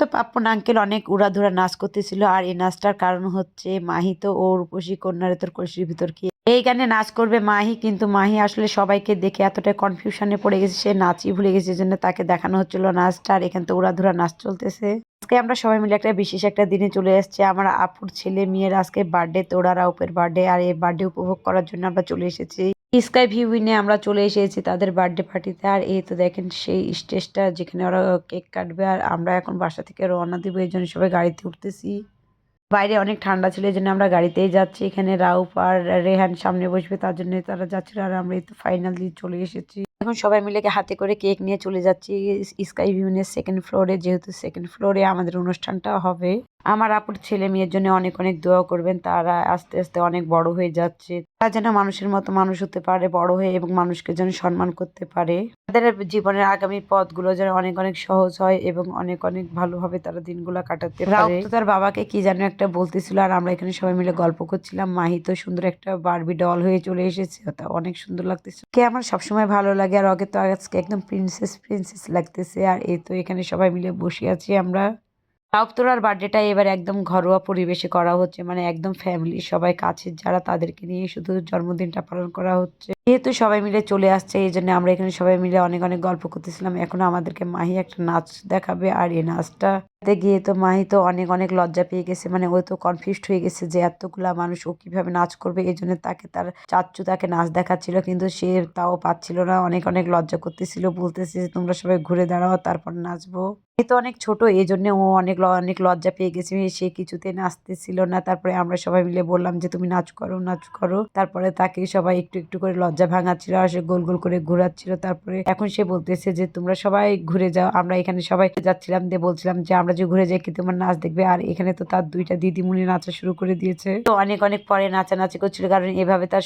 তো পাপ্পন আঙ্কেল অনেক উড়াধুরা নাচ করতেছিল, আর এই নাচটার কারণ হচ্ছে মাহি তো ওর রূপসী কন্যারে তোর কলসির ভিতর কি? এই গানে নাচ করবে মাহি, কিন্তু মাহি আসলে সবাইকে দেখে এতটা কনফিউশনে পড়ে গেছে, সে নাচই ভুলে গেছে জন্য তাকে দেখানো হচ্ছিল নাচটা, আর এখান তো উড়াধুরা নাচ চলতেছে। আজকে আমরা সবাই মিলে একটা বিশেষ একটা দিনে চলে এসেছি, আমার আপুর ছেলে মেয়ের আজকে বার্থডে তোরা রাউপের বার্থডে আর এই বার্থডে উপভোগ করার জন্য আমরা চলে এসেছি। স্কাই ভিউ ভিউইনে আমরা চলে এসেছি তাদের বার্থডে পার্টিতে আর এই তো দেখেন, সেই স্টেজটা যেখানে ওরা কেক কাটবে। আর আমরা এখন বাসা থেকে রওনা দিব, এই জন্য সবাই গাড়িতে উঠতেছি। বাইরে অনেক ঠান্ডা ছিল, এই জন্য আমরা গাড়িতেই যাচ্ছি। এখানে রাউপ আর রেহান সামনে বসবে, তার জন্য তারা যাচ্ছিল। আর আমরা এই তো ফাইনালি চলে এসেছি। এখন সবাই মিলে হাতে করে কেক নিয়ে চলে যাচ্ছি। স্কাই ভিউনের সেকেন্ড ফ্লোরে যেহেতু সেকেন্ড ফ্লোরে আমাদের অনুষ্ঠানটা হবে। আমার আপুর ছেলে মেয়ের জন্য অনেক অনেক দোয়া করবেন। তারা আস্তে আস্তে অনেক বড় হয়ে যাচ্ছে। তারা যেন মানুষের মতো মানুষ হতে পারে, বড় হয়ে এবং মানুষকে যেন সম্মান করতে পারে। তাদের জীবনের আগামী পথগুলো যেন অনেক অনেক সহজ হয় এবং অনেক অনেক ভালোভাবে তারা দিনগুলো কাটাতে পারে। তার বাবাকে কি যেন একটা বলতেছিল, আর আমরা এখানে সবাই মিলে গল্প করছিলাম। মাহি তো সুন্দর একটা বারবি ডল হয়ে চলে এসেছে। তা অনেক সুন্দর লাগতেছে। কে আমার সবসময় ভালো লাগে, আর ওকে তো আজকে একদম প্রিন্সেস প্রিন্সেস লাগতেছে। আর এই তো এখানে সবাই মিলে বসে আছি আমরা। রাউতরার বার্থডেটা এবার একদম ঘরোয়া পরিবেশে করা হচ্ছে মানে একদম ফ্যামিলি সবাই কাছের যারা তাদেরকে নিয়ে শুধু জন্মদিনটা পালন করা হচ্ছে। যেহেতু সবাই মিলে চলে আসছে, এই জন্য আমরা এখানে সবাই মিলে অনেক অনেক গল্প করতেছিলাম। এখন আমাদেরকে মাহি একটা নাচ দেখাবে, আর এই নাচটা গিয়ে তো মাহি তো অনেক অনেক লজ্জা পেয়ে গেছে। মানে ও তো কনফিউজড হয়ে গেছে যে এতগুলা মানুষ ও কীভাবে নাচ করবে, এই জন্য তাকে তার চাচ্চু তাকে নাচ দেখাচ্ছিল, কিন্তু সে তাও পাচ্ছিল না। অনেক অনেক লজ্জা করতেছিল, বলতেছে যে তোমরা সবাই ঘুরে দাঁড়াও, তারপর নাচবো। এ তো অনেক ছোট, এই জন্য ও অনেক অনেক লজ্জা পেয়ে গেছে। সে কিছুতে নাচতেছিল না। তারপরে আমরা সবাই মিলে বললাম যে, তুমি নাচ করো নাচ করো। তারপরে তাকে সবাই একটু একটু করে লজ্জা ভাঙাচ্ছিল, আর সে গোল গোল করে ঘোরাচ্ছিল। তারপরে এখন সে বলতেছে যে, তোমরা সবাই ঘুরে যাও, আমরা এখানে সবাই যাচ্ছিলাম, দিয়ে বলছিলাম যে, আমরা যে ঘুরে যাই, কি তোমার নাচ দেখবে? আর এখানে তো তার দুইটা দিদিমণি নাচা শুরু করে দিয়েছে। তো অনেক অনেক পরে নাচানাচি করছিল, কারণ এভাবে তার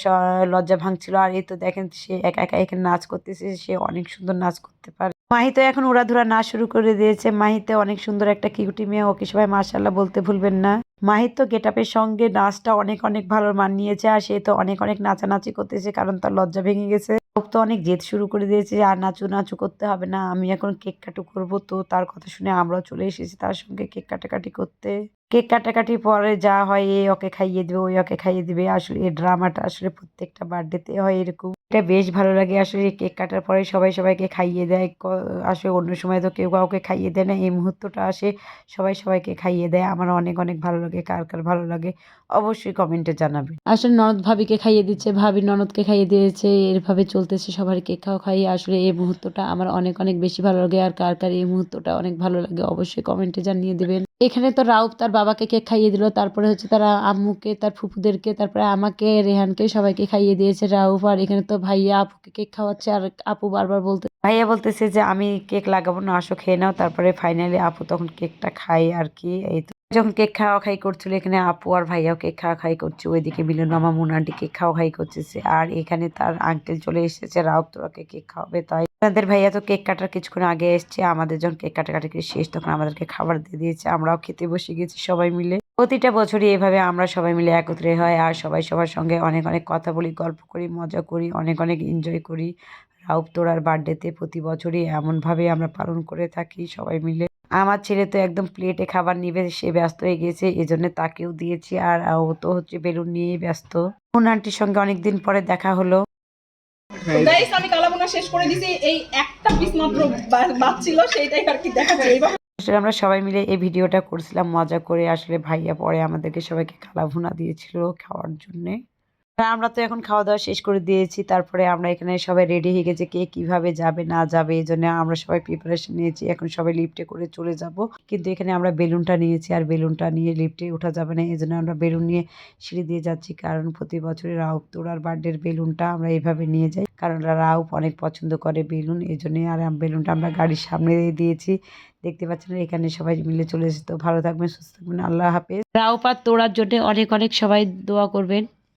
লজ্জা ভাঙছিল। আর এই তো দেখেন, সে একা একা এখানে নাচ করতেছে, সে অনেক সুন্দর নাচ করতে পারে। মাহি তো এখন উড়াধুরা নাচ শুরু করে দিয়েছে। মাহিতে অনেক সুন্দর একটা কিউটি মেয়ে, ওকে সবাই মার্শাল্লাহ বলতে ভুলবেন না। মাহির তো গেটাপের সঙ্গে নাচটা অনেক অনেক ভালো মানিয়েছে আর সে তো অনেক অনেক নাচানাচি করতেছে কারণ তার লজ্জা ভেঙে গেছে। ও তো অনেক জেদ শুরু করে দিয়েছে আর নাচু নাচু করতে হবে না, আমি এখন কেক কাটু করব। তো তার কথা শুনে আমরাও চলে এসেছি তার সঙ্গে কেক কাটাকাটি করতে। কেক কাটাকাটি পরে যা হয় এ ওকে খাইয়ে দেবে, ওই ওকে খাইয়ে দেবে। আসলে এই ড্রামাটা আসলে প্রত্যেকটা বার্থডেতে হয় এরকম। এটা বেশ ভালো লাগে আসলে কেক কাটার পরে সবাই সবাইকে খাইয়ে দেয়। আসলে অন্য সময় তো কেউ কাউকে খাইয়ে দেয় না। এই মুহূর্তটা আসে, সবাই সবাইকে খাইয়ে দেয়। আমার অনেক অনেক ভালো লাগে, কার কার ভালো লাগে অবশ্যই কমেন্টে জানাবে আসলে ননদ ভাবিকে খাইয়ে দিচ্ছে, ভাবি ননদকে খাইয়ে দিয়েছে এরভাবে চলতেছে সবার কেক খাওয়া খাইয়ে আসলে এই মুহূর্তটা আমার অনেক অনেক বেশি ভালো লাগে আর কার কার এই মুহূর্তটা অনেক ভালো লাগে অবশ্যই কমেন্টে জানিয়ে দেবেন। এখানে তো রাউফ তার বাবাকে কেক খাইয়ে দিল, তারপরে হচ্ছে তারা আম্মুকে, তার ফুপুদেরকে তারপরে আমাকে, রেহানকে সবাইকে খাইয়ে দিয়েছে রাউফ। আর এখানে তো ভাইয়া আপুকে কেক খাওয়াচ্ছে, আর আপু বারবার বলতে ভাইয়া বলতেছে যে, আমি কেক লাগাবো না, আসো খেয়ে নাও। তারপরে ফাইনালি আপু তখন কেকটা খাই আর কি, এই তো। যখন কেক খাওয়া খাই করছিল, এখানে আপু আর ভাইয়াও কেক খাওয়া খাই করছে। ওইদিকে মিলন মামা, মুনান্টি কেক খাওয়া খাই করতেছে। আর এখানে তার আঙ্কেল চলে এসেছে রাউত তোরাকে কেক খাওয়াবে, তাই তাদের ভাইয়া তো কেক কাটার কিছুক্ষণ আগে এসছে, আমাদের যখন কেক কাটাকাটি শেষ, তখন আমাদেরকে খাবার দিয়ে দিয়েছে, আমরাও খেতে বসে গেছি সবাই মিলে। প্রতিটা বছরই এভাবে আমরা সবাই মিলে একত্রে হয় আর সবাই সবার সঙ্গে অনেক অনেক কথা বলি, গল্প করি, মজা করি, অনেক অনেক এনজয় করি। রাউপ তোরার বার্থডেতে প্রতি বছরই এমনভাবে আমরা পালন করে থাকি সবাই মিলে। আমার ছেলে তো একদম প্লেটে খাবার নিবে, সে ব্যস্ত হয়ে গেছে, এজন্য তাকেও দিয়েছি আর ও তো হচ্ছে বেলুন নিয়েই ব্যস্ত। মুন আন্টির সঙ্গে অনেকদিন পরে দেখা হলো। গাইস আমি কালাবোনা শেষ করে দিছি। এই একটা পিস মাত্র সেইটাই আর কি দেখাচ্ছি। এইভাবে আসলে আমরা সবাই মিলে এই ভিডিওটা করছিলাম মজা করে। আসলে ভাইয়া পরে আমাদেরকে সবাইকে কালাভুনা দিয়েছিল খাওয়ার জন্যে। আমরা তো এখন খাওয়া দাওয়া শেষ করে দিয়েছি। তারপরে আমরা এখানে সবাই রেডি হয়ে গেছে কে কীভাবে যাবে, না যাবে, এই জন্য আমরা সবাই প্রিপারেশন নিয়েছি। এখন সবাই লিফটে করে চলে যাব। কিন্তু এখানে আমরা বেলুনটা নিয়েছি আর বেলুনটা নিয়ে লিফটে ওঠা যাবে না। এই জন্য আমরা বেলুন নিয়ে সিঁড়ি দিয়ে যাচ্ছি। কারণ প্রতি বছরই রাউপ তোড়ার বার্থডের বেলুনটা আমরা এইভাবে নিয়ে যাই। কারণ রাউপ অনেক পছন্দ করে বেলুন। এই জন্যে আর বেলুনটা আমরা গাড়ির সামনে দিয়ে দিয়েছি। দেখতে পাচ্ছেন এখানে সবাই মিলে চলে এসেছে। তো ভালো থাকবেন, সুস্থ থাকবেন। আল্লাহ হাফেজ। রাউপাত তোড়ার জন্য অনেক অনেক সবাই দোয়া করবেন।